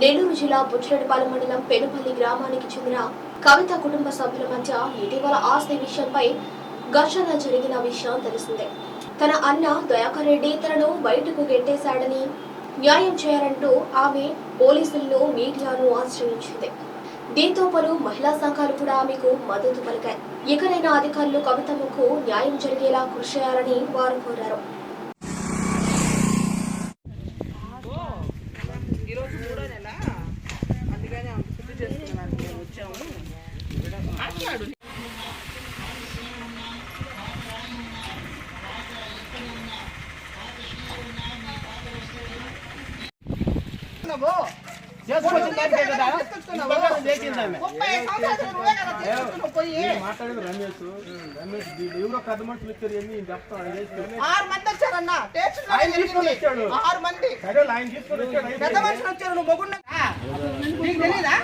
నెల్లూరు జిల్లా బుచ్చిరెడ్డిపాలెం మండలం పెనుపల్లి గ్రామానికి చెందిన కవిత కుటుంబ సభ్యుల మధ్య ఇటీవల ఆస్తి విషయంపై ఘర్షణ జరిగిన విషయం తెలిసిందే. తన అన్న దయాకర్ రెడ్డి తనను బయటకు గెట్టేశాడని న్యాయం చేయాలంటూ ఆమె పోలీసులను మీడియాను ఆశ్రయించింది. దీంతో పలు మహిళా సంఘాలు కూడా ఆమెకు మద్దతు పలికాయి. ఇకనైనా అధికారులు కవితమ్మకు న్యాయం జరిగేలా కృషి చేయాలని వారు కోరారు ఈరోజు మూడో నెల అందుకని ఆమె శుద్ధి చేసుకున్నాను మేము వచ్చాము మాట్లాడు చేసుకొచ్చిన దానికే కదా ఈ ప్రకారం చేసింది ఆమె. ముప్పై సంవత్సరాలు నువ్వే కదా తీసుకొచ్చుకున్నావు పోయి. నేను మాట్లాడేది రమేష్. రమేష్ వీళ్ళు ఎవరో పెద్ద మనుషులు ఇచ్చారు ఏంది? నేను చెప్తాను ఆయన చేసి ఆరు మంది వచ్చారన్న ఆయన తీసుకొని వచ్చాడు. ఆరు మంది. సరే ఆయన తీసుకొని వచ్చాడు పెద్ద. మనుషులు వచ్చారు నువ్వు మొగుండ నీకు తెలీదా?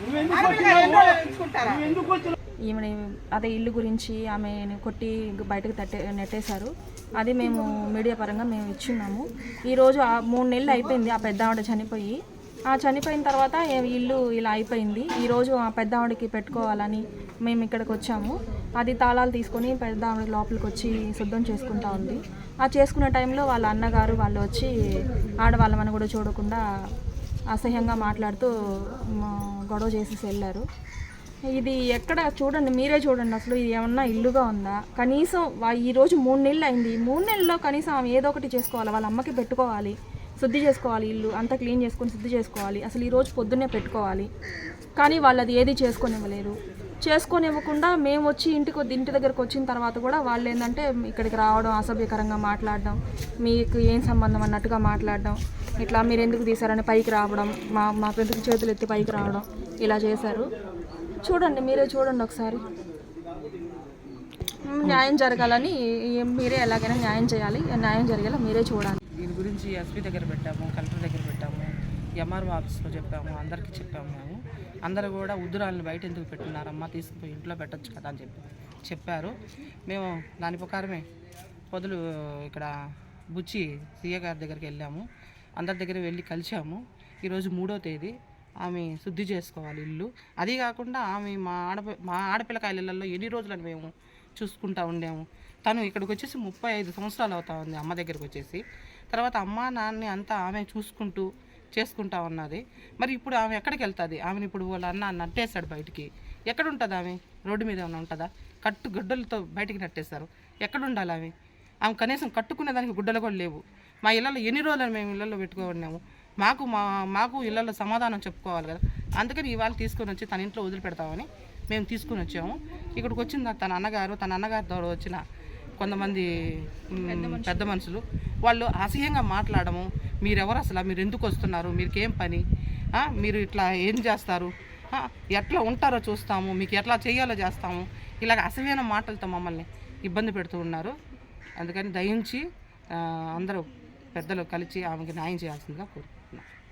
నువ్వు ఎందుకు ఎందుకు? ఈమెని అదే ఇల్లు గురించి ఆమెను కొట్టి బయటకు తట్టే నెట్టేశారు. అది మేము మీడియా పరంగా మేము ఇచ్చున్నాము. ఈరోజు ఆ మూడు నెలలు అయిపోయింది ఆ పెద్ద ఆవిడ చనిపోయి. ఆ చనిపోయిన తర్వాత ఇల్లు ఇలా అయిపోయింది. ఈరోజు ఆ పెద్ద ఆవిడకి పెట్టుకోవాలని మేము ఇక్కడికి వచ్చాము. అది తాళాలు తీసుకొని పెద్ద ఆవిడ లోపలికి వచ్చి శుద్ధం చేసుకుంటా ఉంది. ఆ చేసుకునే టైంలో వాళ్ళ అన్నగారు వాళ్ళు వచ్చి ఆడవాళ్ళమని కూడా చూడకుండా అసహ్యంగా మాట్లాడుతూ గొడవ చేసేసి వెళ్ళారు. ఇది ఎక్కడ చూడండి మీరే చూడండి అసలు ఇది ఏమన్నా ఇల్లుగా ఉందా? కనీసం వా- ఈ రోజు మూడు నెలలు అయింది. మూడు నెలల్లో కనీసం ఆమె ఏదో ఒకటి చేసుకోవాలి వాళ్ళ అమ్మకి పెట్టుకోవాలి శుద్ధి చేసుకోవాలి ఇల్లు అంతా క్లీన్ చేసుకొని శుద్ధి చేసుకోవాలి అసలు ఈ రోజు పొద్దున్నే పెట్టుకోవాలి. కానీ వాళ్ళు అది ఏది చేసుకొనివ్వలేరు చేసుకొనివ్వకుండా మేము వచ్చి ఇంటికి ఇంటి దగ్గరకు వచ్చిన తర్వాత కూడా వాళ్ళు ఏంటంటే ఇక్కడికి రావడం అసభ్యకరంగా మాట్లాడడం మీకు ఏం సంబంధం అన్నట్టుగా మాట్లాడడం ఇట్లా మీరు ఎందుకు తీసారని పైకి రావడం మా మా పెద్దకి చేతులు ఎత్తి పైకి రావడం ఇలా చేశారు. చూడండి మీరే చూడండి ఒకసారి. న్యాయం జరగాలని మీరే ఎలాగైనా న్యాయం చేయాలి. న్యాయం జరిగేలా మీరే చూడాలి. దీని గురించి ఎస్పీ దగ్గర పెట్టాము కలెక్టర్ దగ్గర పెట్టాము ఎంఆర్ఓ ఆఫీస్లో చెప్పాము అందరికీ చెప్పాము మేము. అందరూ కూడా ఉద్దురాలను బయట ఎందుకు పెట్టున్నారమ్మా తీసుకుపోయి ఇంట్లో పెట్టచ్చు కదా అని చెప్పి చెప్పారు. మేము దాని ప్రకారమే పొదులు ఇక్కడ బుచ్చి సీఏ గారి దగ్గరికి వెళ్ళాము. అందరి దగ్గర వెళ్ళి కలిసాము ఈరోజు మూడో తేదీ. ఆమె శుద్ధి చేసుకోవాలి ఇల్లు. అది కాకుండా ఆమె మా ఆడ మా ఆడపిల్లకాయలలో ఎన్ని రోజులని మేము చూసుకుంటా ఉండాము. తను ఇక్కడికి వచ్చేసి ముప్పై ఐదు సంవత్సరాలు అవుతా ఉంది అమ్మ దగ్గరికి వచ్చేసి తర్వాత అమ్మ నాన్నని అంతా ఆమె చూసుకుంటూ చేసుకుంటా ఉన్నది. మరి ఇప్పుడు ఆమె ఎక్కడికి వెళ్తుంది ఆమెను ఇప్పుడు వాళ్ళ అన్న నట్టేశాడు బయటికి. ఎక్కడ ఉంటుంది ఆమె? రోడ్డు మీద ఏమైనా ఉంటుందా? కట్టు గుడ్డలతో బయటికి నట్టేశారు. ఎక్కడ ఉండాలి ఆమె? ఆమె కనీసం కట్టుకునే దానికి గుడ్డలు కూడా లేవు. మా ఇళ్ళల్లో ఎన్ని రోజులు మేము ఇళ్ళల్లో పెట్టుకోన్నాము మాకు మా మాకు ఇళ్ళల్లో సమాధానం చెప్పుకోవాలి కదా. అందుకని ఇవాళ తీసుకొని వచ్చి తన ఇంట్లో వదిలిపెడతామని మేము తీసుకొని వచ్చాము. ఇక్కడికి వచ్చిన తన అన్నగారు తన అన్నగారి ద్వారా వచ్చిన కొంతమంది పెద్ద మనుషులు. వాళ్ళు అసహ్యంగా మాట్లాడము. మీరెవరు అసలు? మీరు ఎందుకు వస్తున్నారు? మీకేం పని? మీరు ఇట్లా ఏం చేస్తారు? ఎట్లా ఉంటారో చూస్తాము. మీకు ఎట్లా చేయాలో చేస్తాము. ఇలాగ అసహ్యమైన మాటలతో మమ్మల్ని ఇబ్బంది పెడుతూ ఉన్నారు. అందుకని దయించి అందరూ పెద్దలు కలిసి ఆమెకి న్యాయం చేయాల్సిందిగా కోరు